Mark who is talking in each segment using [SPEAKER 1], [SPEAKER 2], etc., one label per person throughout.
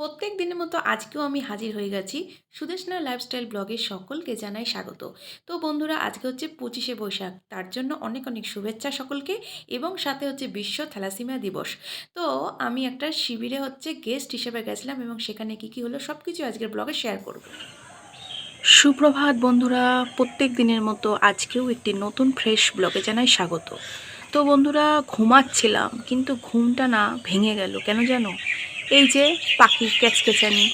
[SPEAKER 1] প্রত্যেক দিনের মতো আজকেও আমি হাজির হয়ে গেছি সুদেশনা লাইফস্টাইল ব্লগের সকলকে জানাই স্বাগত। তো বন্ধুরা, আজকে হচ্ছে পঁচিশে বৈশাখ। তার জন্য অনেক অনেক শুভেচ্ছা সকলকে এবং সাথে হচ্ছে বিশ্ব থ্যালাসিমিয়া দিবস। তো আমি একটা শিবিরে হচ্ছে গেস্ট হিসেবে গেছিলাম এবং সেখানে কি কি হলো সব কিছু আজকের ব্লগে শেয়ার করব। সুপ্রভাত বন্ধুরা, প্রত্যেক দিনের মতো আজকেও একটি নতুন ফ্রেশ ব্লগে জানাই স্বাগত। তো বন্ধুরা, ঘুমাচ্ছিলাম, কিন্তু ঘুমটা না ভেঙে গেল, কেন জানো? এই যে পাখি ক্যাচকেচানি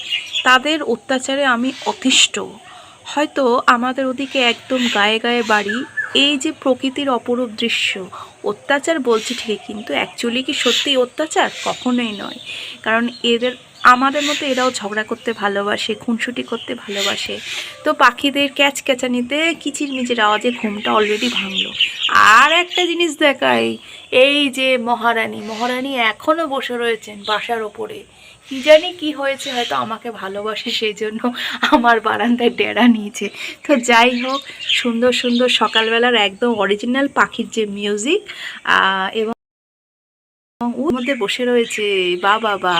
[SPEAKER 1] তাদের অত্যাচারে আমি অতিষ্ঠ। হয়তো আমাদের ওদিকে একদম গায়ে গায়ে বাড়ি, এই যে প্রকৃতির অপরূপ দৃশ্য। অত্যাচার বলছি ঠিকই, কিন্তু অ্যাকচুয়ালি কি সত্যি অত্যাচার? কখনোই নয়। কারণ এদের আমাদের মতো এরাও ঝগড়া করতে ভালোবাসে, খুনসুটি করতে ভালোবাসে। তো পাখিদের ক্যাচ ক্যাচানিতে কিচিরমিচির আওয়াজে ঘুমটা অলরেডি ভাঙলো। আর একটা জিনিস দেখাই, এই যে মহারানী মহারানী এখনও বসে রয়েছেন বাসার ওপরে। কি জানি কি হয়েছে, হয়তো আমাকে ভালোবাসে সেই জন্য আমার বারান্দায় ডেরা নিয়েছে। তো যাই হোক, সুন্দর সুন্দর সকালবেলার একদম অরিজিনাল পাখির যে মিউজিক এবং ওর মধ্যে বসে রয়েছে, বা বাবা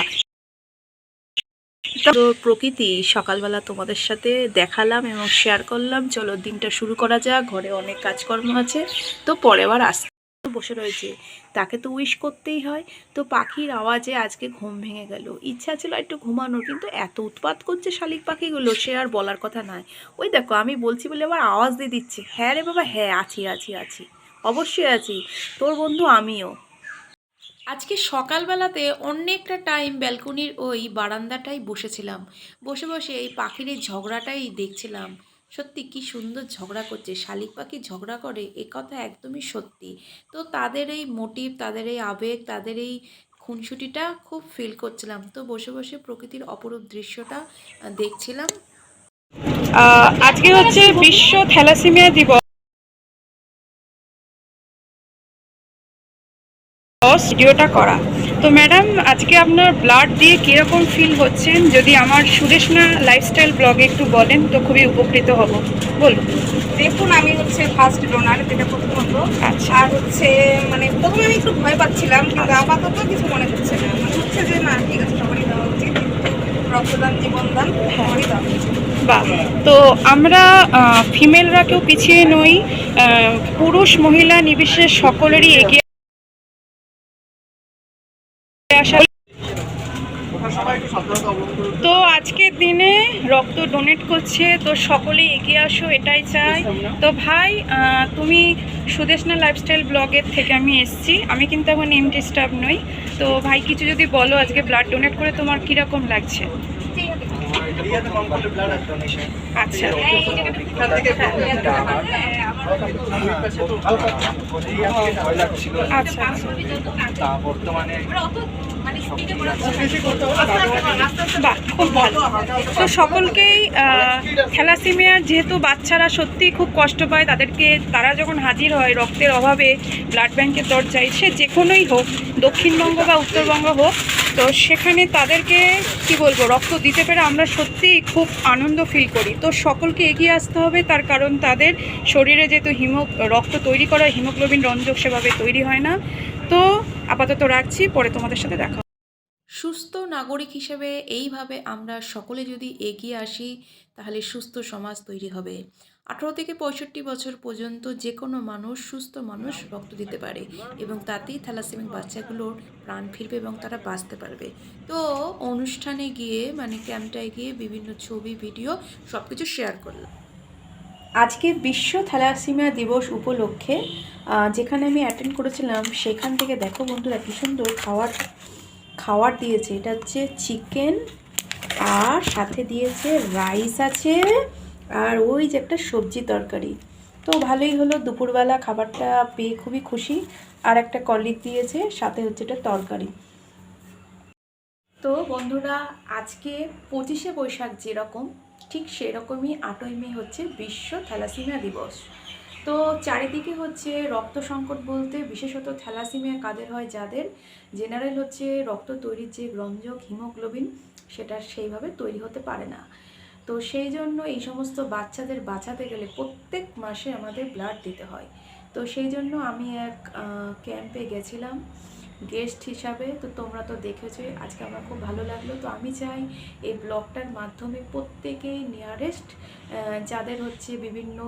[SPEAKER 1] তো প্রকৃতি, সকালবেলা তোমাদের সাথে দেখালাম এবং শেয়ার করলাম। চলো, দিনটা শুরু করা যাক, ঘরে অনেক কাজকর্ম আছে। তো পরে আবার আসতে বসে রয়েছে। তাকে তো উইশ করতেই হয়। তো পাখির আওয়াজে আজকে ঘুম ভেঙে গেল। ইচ্ছা ছিল একটু ঘুমানোর, কিন্তু এত উৎপাত করছে শালিক পাখিগুলো, সে আর বলার কথা নয় ওই দেখো, আমি বলছি বলে আবার আওয়াজ দিয়ে দিচ্ছে। হ্যাঁ রে বাবা হ্যাঁ আছি আছি আছি। অবশ্যই আছি। তোর বন্ধু আমিও। আজকে সকালবেলাতে অনেকটা টাইম ব্যালকনির ওই বারান্দাটাই বসেছিলাম। বসে বসে এই পাখির এই ঝগড়াটাই দেখছিলাম। সত্যি কি সুন্দর ঝগড়া করছে। শালিক পাখি ঝগড়া করে, এ কথা একদমই সত্যি। তো তাদের এই মোটিভ তাদের এই আবেগ, তাদের এই খুনসুটিটা খুব ফিল করছিলাম। তো বসে বসে প্রকৃতির অপরূপ দৃশ্যটা দেখছিলাম। আজকে হচ্ছে বিশ্ব থ্যালাসিমিয়া দিবস। ভিডিওটা করা। তো ম্যাডাম আজকে আপনার ব্লাড দিয়ে কীরকম ফিল হচ্ছেন যদি আমার সুদেশনা লাইফস্টাইল ব্লগে একটু বলেন তো খুবই উপকৃত হব। বলুন।
[SPEAKER 2] দেখুন আমি হচ্ছে ফার্স্ট ডোনার যেটা প্রথমত
[SPEAKER 1] আচ্ছা।
[SPEAKER 2] আর হচ্ছে মানে প্রথমে আমি একটু ভয় পাচ্ছিলাম কিন্তু আপাতত কিছু মনে হচ্ছে না। মনে হচ্ছে যে না ঠিক আছে সবারই দেওয়া উচিত। রক্তদান জীবনদান সবারই দেওয়া উচিত।
[SPEAKER 1] বা তো আমরা ফিমেলরা কেউ পিছিয়ে নই। পুরুষ মহিলা নির্বিশেষে সকলেরই এগিয়ে তো আজকের দিনে রক্ত ডোনেট করছে তো সকলেই এগিয়ে আসো এটাই চাই। তো ভাই তুমি সুদেশনা লাইফস্টাইল ব্লগের থেকে আমি এসছি। আমি কিন্তু এখন এমটি স্টাফ নই। তো ভাই কিছু যদি বলো আজকে ব্লাড ডোনেট করে তোমার কীরকম লাগছে? আচ্ছা। আচ্ছা আচ্ছা।
[SPEAKER 3] বর্তমানে
[SPEAKER 1] তো সকলকেই থ্যালাসিমিয়ার যেহেতু বাচ্চারা সত্যিই খুব কষ্ট পায়, তাদেরকে তারা যখন হাজির হয় রক্তের অভাবে ব্লাড ব্যাংকের দরজায়, সে যে কোনোই হোক, দক্ষিণবঙ্গ বা উত্তরবঙ্গ হোক, তো সেখানে তাদেরকে, কি বলব, রক্ত দিতে পেরে আমরা সত্যিই খুব আনন্দ ফিল করি। তো সকলকে এগিয়ে আসতে হবে, তার কারণ তাদের শরীরে যেহেতু হিমো, রক্ত তৈরি করা, হিমোগ্লোবিন রঞ্জক সেভাবে তৈরি হয় না। তো আপাতত রাখছি, পরে তোমাদের সাথে দেখা নাগরিক হিসেবে এইভাবে আমরা সকলে যদি এগিয়ে আসি, তাহলে সুস্থ সমাজ তৈরি হবে। আঠারো থেকে পঁয়ষট্টি বছর পর্যন্ত যে কোনো মানুষ সুস্থ মানুষ রক্ত দিতে পারে এবং তাতেই থ্যালাসেমিক বাচ্চাগুলোর প্রাণ ফিরবে এবং তারা বাঁচতে পারবে। তো অনুষ্ঠানে গিয়ে মানে ক্যাম্পটায় গিয়ে বিভিন্ন ছবি, ভিডিও সব কিছু শেয়ার করলাম। আজকে বিশ্ব থ্যালাসিমিয়া দিবস উপলক্ষে যেখানে আমি অ্যাটেন্ড করেছিলাম, সেখান থেকে দেখো বন্ধুরা কি সুন্দর খাওয়ার খাওয়ার দিয়েছে। এটা হচ্ছে চিকেন আর সাথে দিয়েছে রাইস আছে আর ওই যে একটা সবজি তরকারি। তো ভালোই হলো, দুপুরবেলা খাবারটা পেয়ে খুবই খুশি। আর একটা কলিক দিয়েছে, সাথে হচ্ছে এটা তরকারি। তো বন্ধুরা, আজকে পঁচিশে বৈশাখ যেরকম, ঠিক সেরকমই আটই মে হচ্ছে বিশ্ব থ্যালাসিমিয়া দিবস। তো চারিদিকে হচ্ছে রক্ত সংকট বলতে বিশেষত থ্যালাসিমিয়া কাদের হয় যাদের? জেনারেল হচ্ছে রক্ত তৈরির যে রঞ্জক হিমোগ্লোবিন, সেটা সেইভাবে তৈরি হতে পারে না। তো সেই জন্য এই সমস্ত বাচ্চাদের বাঁচাতে গেলে প্রত্যেক মাসে আমাদের ব্লাড দিতে হয়। তো সেই জন্য আমি এক ক্যাম্পে গেছিলাম গেস্ট হিসাবে। তো তোমরা তো দেখেছ, আজকে আমার খুব ভালো লাগল। তো আমি চাই এই ব্লগটার মাধ্যমে প্রত্যেকেই নিয়ারেস্ট যাদের হচ্ছে বিভিন্ন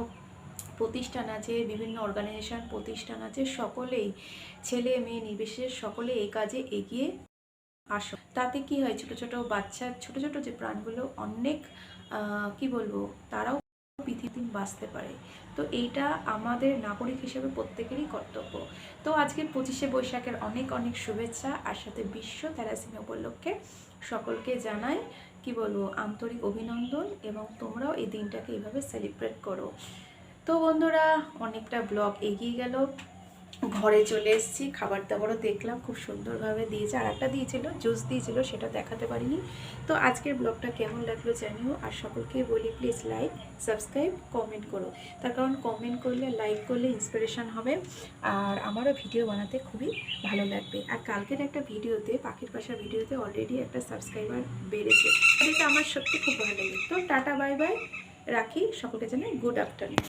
[SPEAKER 1] প্রতিষ্ঠান আছে, বিভিন্ন অর্গানাইজেশন প্রতিষ্ঠান আছে, সকলেই ছেলে মেয়ে নির্বিশেষে সকলে এই কাজে এগিয়ে আসো। তাতে কি হয়, ছোট ছোট বাচ্চা, ছোট ছোট যে প্রাণগুলো অনেক কি বলব, তারাও পৃথিবীর বাঁচতে পারে। তো এইটা আমাদের নাগরিক হিসেবে প্রত্যেকেরই কর্তব্য। তো আজকে পঁচিশে বৈশাখের অনেক অনেক শুভেচ্ছা। আর সাথে বিশ্ব থ্যালাসিমিয়া উপলক্ষে সকলকে জানাই, কি বলব, আন্তরিক অভিনন্দন এবং তোমরাও এই দিনটাকে এইভাবে সেলিব্রেট করো। তো বন্ধুরা, অনেকটা ব্লগ এগিয়ে গেল। ঘরে চলে এসেছি খাবার দাবারও দেখলাম, খুব সুন্দরভাবে দিয়েছে। আর একটা দিয়েছিল, জুস দিয়েছিল, সেটা দেখাতে পারিনি। তো আজকের ব্লগটা কেমন লাগল জানিও, আর সকলকে বলি প্লিজ লাইক সাবস্ক্রাইব কমেন্ট করো। তার কারণ কমেন্ট করলে লাইক করলে ইন্সপিরেশন হবে, আর আমারও ভিডিও বানাতে খুবই ভালো লাগবে। আর কালকের একটা ভিডিওতে, পাখির পাশার ভিডিওতে অলরেডি একটা সাবস্ক্রাইবার বেড়েছে। এটা আমার সত্যি খুব ভালো লাগে তো টাটা বাই বাই রাখি। সকলকে জানাই গুড আফটারনুন